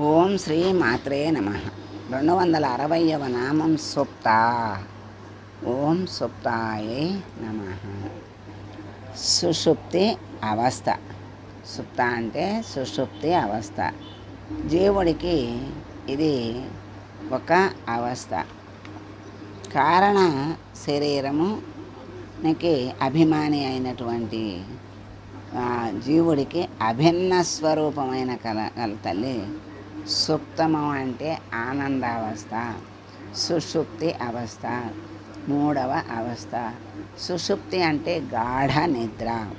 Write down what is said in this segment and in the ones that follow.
ఓం శ్రీ మాత్రే నమ. రెండు వందల అరవైవ నామం సుప్త. ఓం సుప్తాయే నమ. సుషుప్తి అవస్థ. సుప్త అంటే సుషుప్తి అవస్థ. జీవుడికి ఇది ఒక అవస్థ. కారణ శరీరమునికి అభిమాని అయినటువంటి జీవుడికి అభిన్న స్వరూపమైన కల కల తల్లి సుప్తమం అంటే ఆనందావస్థ సుషుప్తి అవస్థ మూడవ అవస్థ. సుషుప్తి అంటే గాఢ నిద్ర.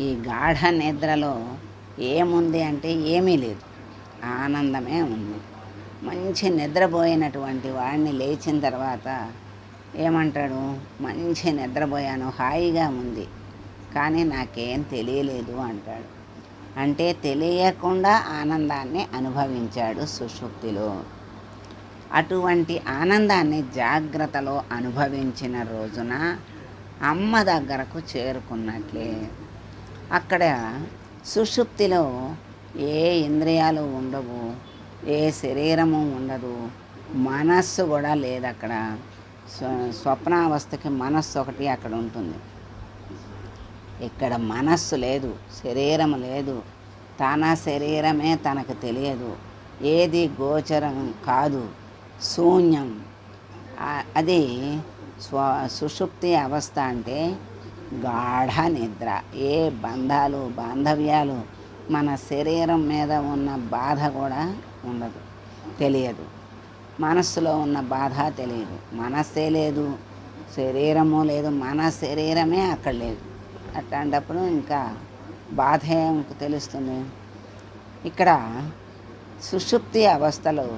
ఈ గాఢ నిద్రలో ఏముంది అంటే ఏమీ లేదు. ఆనందమే ఉంది. మంచి నిద్రపోయినటువంటి వాడిని లేచిన తర్వాత ఏమంటాడు? మంచి నిద్రపోయాను హాయిగా ఉంది. కానీ నాకేం తెలియలేదు అంటాడు. అంటే తెలియకుండా ఆనందాన్ని అనుభవించాడు సుషుప్తిలో. అటువంటి ఆనందాన్ని జాగ్రత్తలో అనుభవించిన రోజున అమ్మ దగ్గరకు చేరుకున్నట్లే. అక్కడ సుషుప్తిలో ఏ ఇంద్రియాలు ఉండవు ఏ శరీరము ఉండదు మనస్సు కూడా లేదు అక్కడ స్వప్నావస్థకి మనస్సు ఒకటి అక్కడ ఉంటుంది. ఇక్కడ మనస్సు లేదు శరీరం లేదు. తన శరీరమే తనకు తెలియదు. ఏది గోచరం కాదు. శూన్యం. అది స్వ సుషుప్తి అవస్థ అంటే గాఢ నిద్ర. ఏ బంధాలు బాంధవ్యాలు మన శరీరం మీద ఉన్న బాధ కూడా ఉండదు తెలియదు. మనస్సులో ఉన్న బాధ తెలియదు. మనస్సే లేదు శరీరము లేదు మన శరీరమే అక్కడ లేదు. అట్లాంటప్పుడు ఇంకా బాధ ఏం తెలుస్తుంది. ఇక్కడ సుషుప్తి అవస్థలో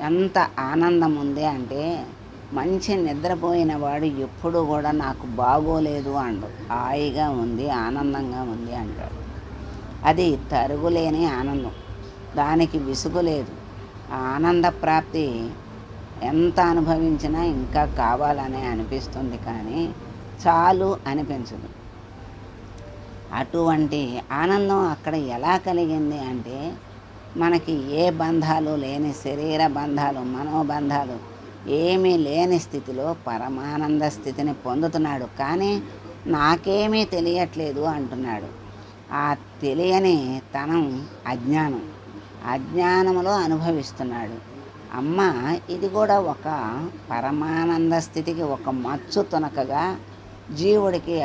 ఎంత ఆనందం ఉంది అంటే మంచి నిద్రపోయిన వాడు ఎప్పుడు కూడా నాకు బాగోలేదు అండు. హాయిగా ఉంది ఆనందంగా ఉంది అంటాడు. అది తరుగులేని ఆనందం. దానికి విసుగు లేదు. ఆ ఆనంద ప్రాప్తి ఎంత అనుభవించినా ఇంకా కావాలనే అనిపిస్తుంది కానీ చాలు అనిపించదు. అటువంటి ఆనందం అక్కడ ఎలా కలిగింది అంటే మనకి ఏ బంధాలు లేని శరీర బంధాలు మనోబంధాలు ఏమీ లేని స్థితిలో పరమానంద స్థితిని పొందుతున్నాడు. కానీ నాకేమీ తెలియట్లేదు అంటున్నాడు. ఆ తెలియని తనం అజ్ఞానం. అజ్ఞానములో అనుభవిస్తున్నాడు. అమ్మ ఇది కూడా ఒక పరమానంద స్థితికి ఒక మచ్చు తునకగా జీవుడికి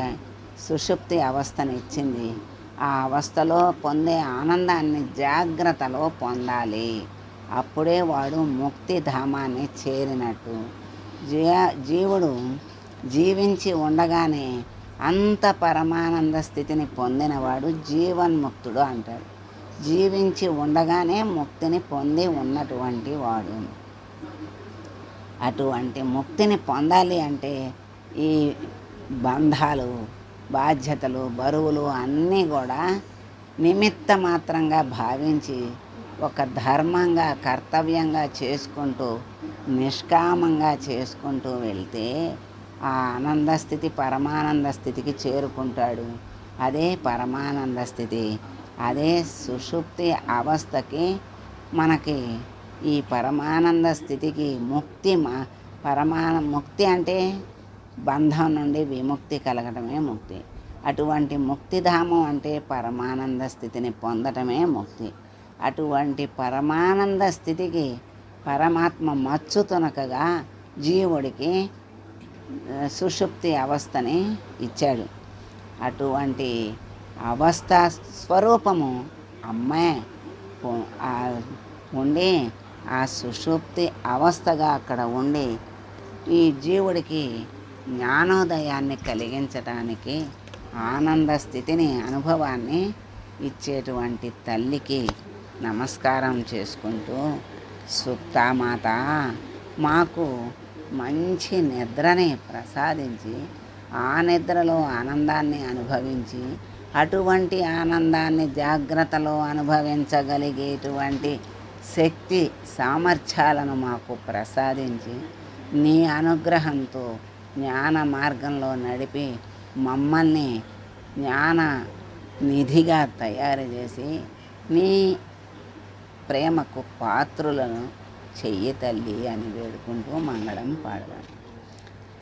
సుషుప్తి అవస్థను ఇచ్చింది ఆ అవస్థలో పొందే ఆనందాన్ని జాగ్రత్తలో పొందాలి. అప్పుడే వాడు ముక్తి ధామాన్ని చేరినట్టు జీవుడు జీవించి ఉండగానే అంత పరమానంద స్థితిని పొందినవాడు జీవన్ముక్తుడు అంటాడు. జీవించి ఉండగానే ముక్తిని పొంది ఉన్నటువంటి వాడు. అటువంటి ముక్తిని పొందాలి అంటే ఈ బంధాలు బాధ్యతలు బరువులు అన్నీ కూడా నిమిత్త మాత్రంగా భావించి ఒక ధర్మంగా కర్తవ్యంగా చేసుకుంటూ నిష్కామంగా చేసుకుంటూ వెళ్తే ఆ ఆనంద స్థితి పరమానంద స్థితికి చేరుకుంటాడు. అదే పరమానంద స్థితి అదే సుషుప్తి అవస్థకి మనకి ఈ పరమానంద స్థితికి ముక్తి మా పరమాన ముక్తి అంటే బంధం నుండి విముక్తి కలగడమే ముక్తి. అటువంటి ముక్తిధామం అంటే పరమానంద స్థితిని పొందటమే ముక్తి. అటువంటి పరమానంద స్థితికి పరమాత్మ మచ్చు తునకగా జీవుడికి సుషుప్తి అవస్థని ఇచ్చాడు. అటువంటి అవస్థ స్వరూపము అమ్మే ఉండి ఆ సుషుప్తి అవస్థగా అక్కడ ఉండి ఈ జీవుడికి జ్ఞానోదయాన్ని కలిగించటానికి ఆనంద స్థితిని అనుభవాన్ని ఇచ్చేటువంటి తల్లికి నమస్కారం చేసుకుంటూ సుప్తామాత మాకు మంచి నిద్రని ప్రసాదించి ఆ నిద్రలో ఆనందాన్ని అనుభవించి అటువంటి ఆనందాన్ని జాగ్రత్తలో అనుభవించగలిగేటువంటి శక్తి సామర్థ్యాలను మాకు ప్రసాదించి నీ అనుగ్రహంతో జ్ఞాన మార్గంలో నడిపి మమ్మల్ని జ్ఞాన నిధిగా తయారు చేసి నీ ప్రేమకు పాత్రులను చెయ్యి తల్లి అని వేడుకుంటూ మంగళం పాడదాం.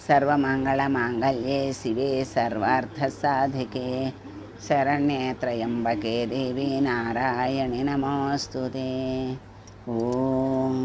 సర్వమంగళ మాంగళ్యే శివే సర్వార్థ సాధికే శరణ్యే త్రయంబకే దేవి నారాయణి నమోస్తుతే. ఓం.